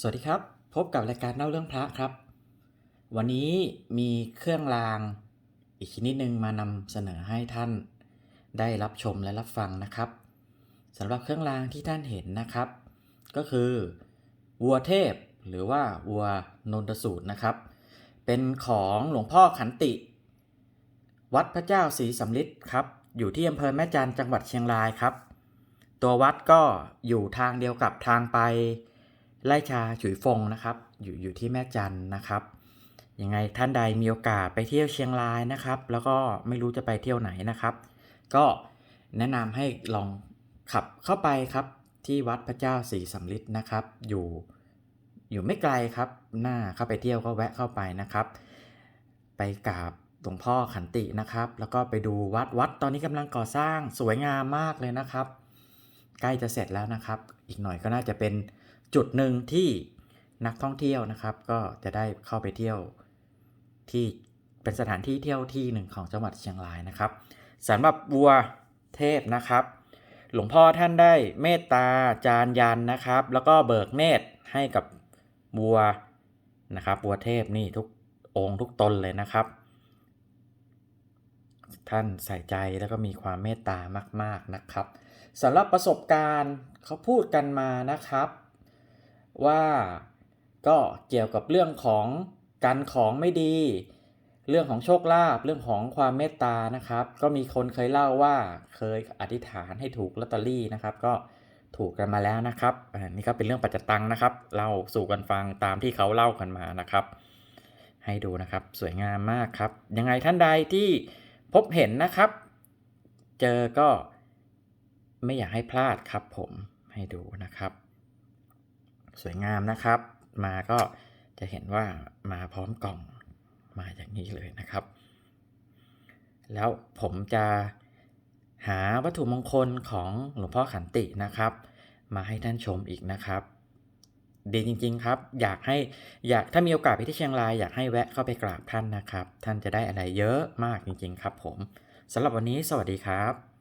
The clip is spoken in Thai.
สวัสดีครับ พบกับรายการเล่าเรื่องพระครับ วันนี้มีเครื่องรางอีกชนิดหนึ่งมานำเสนอให้ท่าน ได้รับชมและรับฟังนะครับสำหรับเครื่องรางที่ท่านเห็นนะครับ ก็คือวัวเทพหรือว่าวัวนนทสูตรนะครับ เป็นของหลวงพ่อขันติ วัดพระเจ้าศรีสำริดครับ อยู่ที่อำเภอแม่จันจังหวัดเชียงรายครับ ตัววัดก็อยู่ทางเดียวกับทางไป ไล่ชาฉุยฟงนะครับ อยู่อยู่ที่แม่จันนะครับยังไงท่านใดมีโอกาสไปเที่ยวเชียงรายนะครับ แล้วก็ไม่รู้จะไปเที่ยวไหนนะครับ ก็แนะนำให้ลองขับเข้าไปครับที่วัดพระเจ้าศรีสำริดนะครับ อยู่อยู่ไม่ไกลครับหน้าเข้าไปเที่ยวก็แวะเข้าไปนะครับ ไปกราบหลวงพ่อขันตินะครับ แล้วก็ไปดูวัดวัดตอนนี้กำลังก่อสร้างสวยงามมากเลยนะครับ ใกล้จะเสร็จแล้วนะครับ อีกหน่อยก็น่าจะเป็นจุดหนึ่งที่นักท่องเที่ยวนะครับ ก็จะได้เข้าไปเที่ยวที่เป็นสถานที่เที่ยวที่หนึ่งของจังหวัดเชียงรายนะครับสำหรับวัวเทพนะครับ หลวงพ่อท่านได้เมตตาจารยันนะครับ แล้วก็เบิกเนตให้กับวัวนะครับวัวเทพนี่ทุกองค์ทุกตนเลยนะครับ ท่านใส่ใจแล้วก็มีความเมตตามาก ๆนะครับสำหรับประสบการณ์เขาพูดกันมานะครับ ว่าก็เกี่ยวกับเรื่องของการของไม่ดี เรื่องของโชคลาภเรื่องของความเมตตานะครับ ก็มีคนเคยเล่าว่าเคยอธิษฐานให้ถูกลอตเตอรี่นะครับ ก็ถูกกันมาแล้วนะครับอันนี้ก็เป็นเรื่องปัจจตังนะครับ เล่าสู่กันฟังตามที่เขาเล่ากันมานะครับ ให้ดูนะครับสวยงามมากครับ ยังไงท่านใดที่ พบเห็นนะครับ เจอก็ไม่อยากให้พลาดครับผมให้ดูนะครับ สวยงามนะครับ มาก็จะเห็นว่ามาพร้อมกล่องมาอย่างนี้เลยนะครับ แล้วผมจะหาวัตถุมงคลของหลวงพ่อขันตินะครับ มาให้ท่านชมอีกนะครับ ดีจริง ๆ ครับ อยากให้อยากถ้ามีโอกาสไปที่เชียงรายอยากให้แวะเข้าไปกราบท่านนะครับ ท่านจะได้อะไรเยอะมากจริง ๆ ครับ ผมสำหรับวันนี้สวัสดีครับ